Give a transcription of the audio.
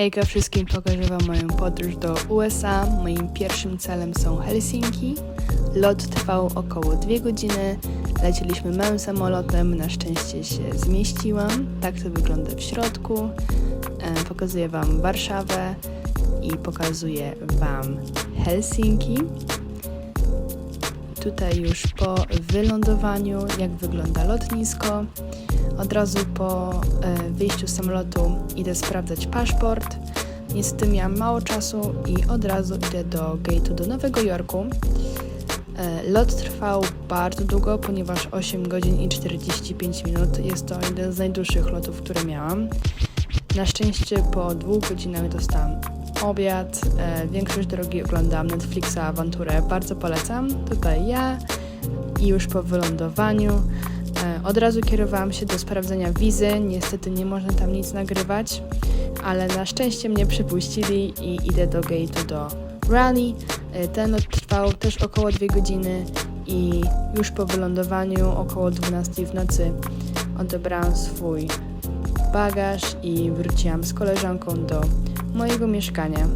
Hejka wszystkim, pokażę Wam moją podróż do USA. Moim pierwszym celem są Helsinki. Lot trwał około 2 godziny. Lecieliśmy małym samolotem, na szczęście się zmieściłam. Tak to wygląda w środku. E, Pokazuję Wam Warszawę i pokazuję Wam Helsinki. Tutaj już po wylądowaniu, jak wygląda lotnisko. Od razu po e, wyjściu z samolotu idę sprawdzać paszport. Niestety miałam mało czasu i od razu idę do gate'u do Nowego Jorku. E, Lot trwał bardzo długo, ponieważ 8 godzin i 45 minut. Jest to jeden z najdłuższych lotów, które miałam. Na szczęście po dwóch godzinach dostałam obiad. E, większość drogi oglądałam Netflixa Awanturę. Bardzo polecam. Tutaj ja i już po wylądowaniu e, od razu kierowałam się do sprawdzenia wizy. Niestety nie można tam nic nagrywać, ale na szczęście mnie przypuścili i idę do gate'u do Raleigh. E, Ten trwał też około 2 godziny i już po wylądowaniu około 12 w nocy odebrałam swój bagaż i wróciłam z koleżanką do mojego mieszkania.